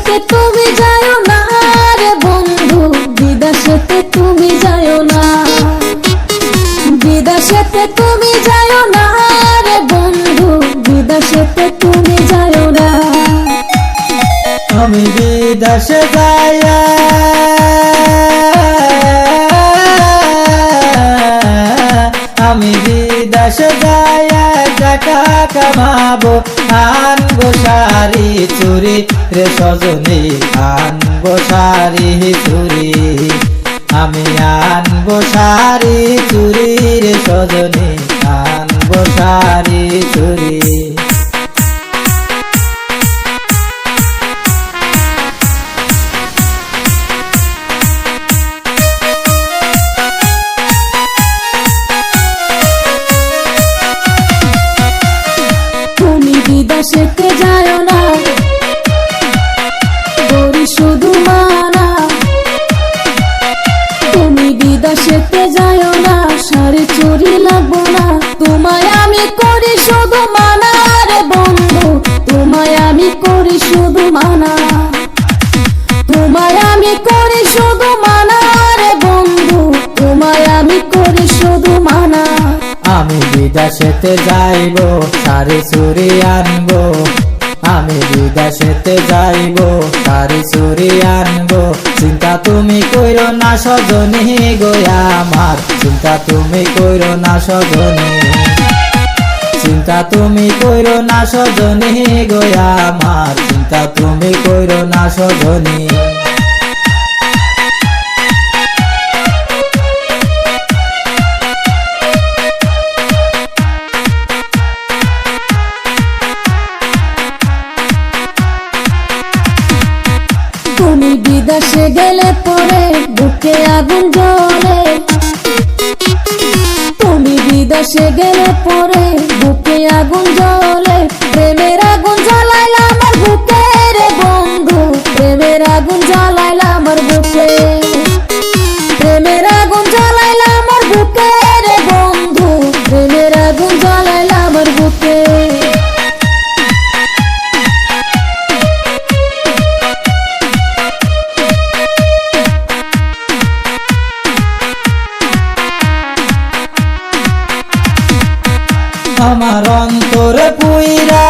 বিদেশেতে তুমি যাও না রে বন্ধু, বিদেশেতে তুমি যাও না। বিদেশেতে তুমি যাও না রে বন্ধু, বিদেশেতে তুমি যাও না। আমি বিদেশে যাইয়া আমি বিদেশে যাইয়া টাকা কামাবো। আনব শাড়ি চুরি রে সজনি আনব শাড়ি চুরি। আমি আনব শাড়ি চুরি রে সজনী বিদেশেতে যায় না। করি শুধু মানা। তুমি বিদেশেতে যায় না, শাড়ি চুরি লাগবো না। তোমায় আমি করি শুধু মানা রে বন্ধু। তোমায় আমি করি শুধু মানা। তোমায় আমি করি আমি বিদেশেতে যাইব সারি চুরি আনব। আমি বিদেশেতে যাইব সারি চুরি আনব। চিন্তা তুমি কইরো না সজনী গোয়া আমার। চিন্তা তুমি কইরো না সজনী। চিন্তা তুমি কইরো না সজনী গোয়া আমার। চিন্তা তুমি কইরো না সজনী। বিদেশে গেলে পরে বুকে আগুন জ্বলে। তুমি বিদেশে গেলে পরে বুকে আগুন জ্বলে। প্রেমের আগুন জ্বালাইলা আমার বুকে রে বন্ধু। প্রেমের আগুন জ্বালাইলা আমার বুকে। প্রেমের আগুন জ্বালাইলা আমার বুকে রে বন্ধু। প্রেমের আগুন জ্বালাইলা আমার অন্তরে পুইরা